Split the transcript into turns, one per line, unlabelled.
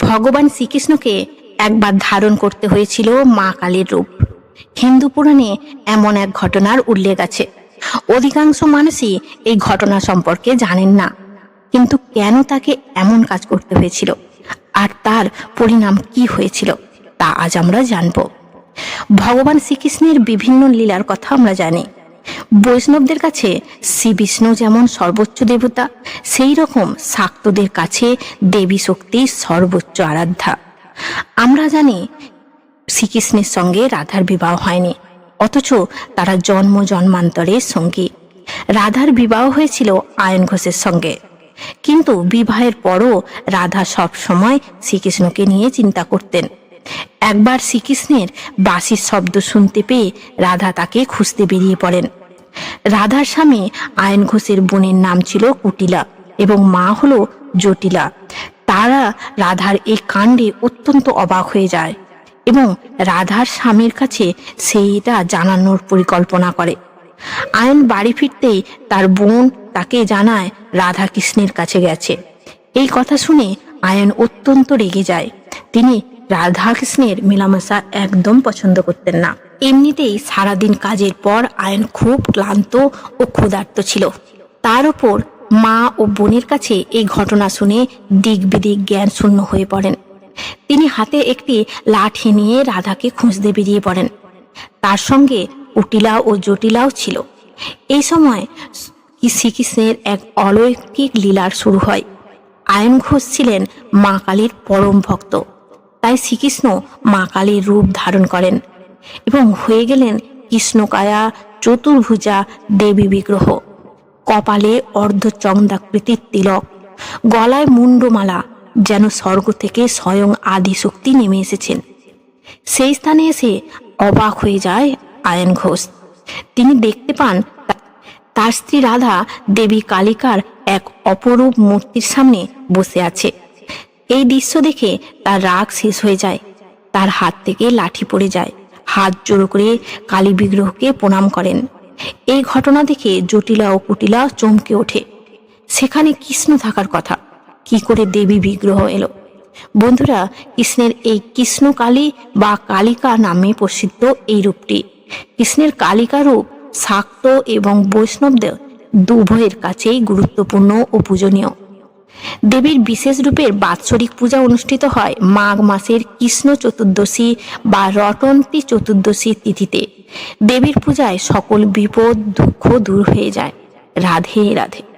ভগবান শ্রীকৃষ্ণকে একবার ধারণ করতে হয়েছিল মা কালীর রূপ। হিন্দু পুরাণে এমন এক ঘটনার উল্লেখ আছে। অধিকাংশ মানুষই এই ঘটনা সম্পর্কে জানেন না, কিন্তু কেন তাকে এমন কাজ করতে হয়েছিল আর তার পরিণাম কি হয়েছিল তা আজ আমরা জানব। ভগবান শ্রীকৃষ্ণের বিভিন্ন লীলার কথা আমরা জানি। বৈষ্ণবদের কাছে শ্রী বিষ্ণু যেমন সর্বোচ্চ দেবতা, সেই রকম শাক্তদের কাছে দেবী শক্তি সর্বোচ্চ আরাধ্যা। আমরা জানি শ্রীকৃষ্ণের সঙ্গে রাধার বিবাহ হয়নি, অথচ তারা জন্ম জন্মান্তরের সঙ্গী। রাধার বিবাহ হয়েছিল আয়ন ঘোষের সঙ্গে। কিন্তু বিবাহের পরও রাধা সব সময় শ্রীকৃষ্ণকে নিয়ে চিন্তা করতেন। একবার শ্রীকৃষ্ণের বাঁশির শব্দ শুনতে পেয়ে রাধা তাকে খুঁজতে বেরিয়ে পড়েন। রাধার স্বামী আয়ন ঘোষের বোনের নাম ছিল কুটিলা এবং মা হলো জটিলা। তারা রাধার এই কাণ্ডে অত্যন্ত অবাক হয়ে যায় এবং রাধার স্বামীর কাছে সেইটা জানানোর পরিকল্পনা করে। আয়ন বাড়ি ফিরতেই তার বোন তাকে জানায় রাধা কৃষ্ণের কাছে গেছে। এই কথা শুনে আয়ন অত্যন্ত রেগে যায়। তিনি রাধা কৃষ্ণের মেলামেশা একদম পছন্দ করতেন না। এমনিতেই সারাদিন কাজের পর আয়ন খুব ক্লান্ত ও ক্ষুধার্ত ছিল। তার উপর মা ও বোনের কাছে এই ঘটনা শুনে দিক বিদিক জ্ঞান শূন্য হয়ে পড়েন। তিনি হাতে একটি লাঠি নিয়ে রাধাকে খুঁজতে বেরিয়ে পড়েন। তার সঙ্গে উটিলা ও জটিলাও ছিল। এই সময় শ্রীকৃষ্ণের এক অলৌকিক লীলার শুরু হয়। আয়ন ঘোষ ছিলেন মা কালীর পরম ভক্ত। তাই শ্রীকৃষ্ণ মা কালীর রূপ ধারণ করেন। এবং হয়ে গেলেন কৃষ্ণকায়া, চতুর্ভুজা, দেবী বিগ্রহ। কপালে অর্ধচন্দ্রাকৃতির তিলক। গলায় মুন্ডমালা যেন স্বর্গ থেকে স্বয়ং আদিশক্তি নেমে এসেছেন। সেই স্থানে এসে অবাক হয়ে যায় আয়ন ঘোষ। তিনি দেখতে পান তার স্ত্রী রাধা দেবী কালিকার এক অপরূপ মূর্তির সামনে বসে আছে। এই দৃশ্য দেখে তার রাগ শেষ হয়ে যায়। তার হাত থেকে লাঠি পড়ে যায়। হাত জোড়ো করে কালী বিগ্রহকে প্রণাম করেন। এই ঘটনা দেখে জটিলা ও কুটিলা চমকে ওঠে। সেখানে কৃষ্ণ থাকার কথা। কি করে দেবী বিগ্রহ এলো? বন্ধুরা, কৃষ্ণের এই কৃষ্ণ কালী বা কালিকা নামে প্রসিদ্ধ এই রূপটি। কৃষ্ণের কালিকা রূপ শাক্ত এবং বৈষ্ণবদের দুভয়ের কাছেই গুরুত্বপূর্ণ ও পূজনীয়। দেবীর বিশেষ রূপের বাৎসরিক পূজা অনুষ্ঠিত হয় মাঘ মাসের কৃষ্ণ চতুর্দশী বা রটন্তী চতুর্দশী তিথিতে। দেবীর পূজায় সকল বিপদ, দুঃখ দূর হয়ে যায়। রাধে রাধে।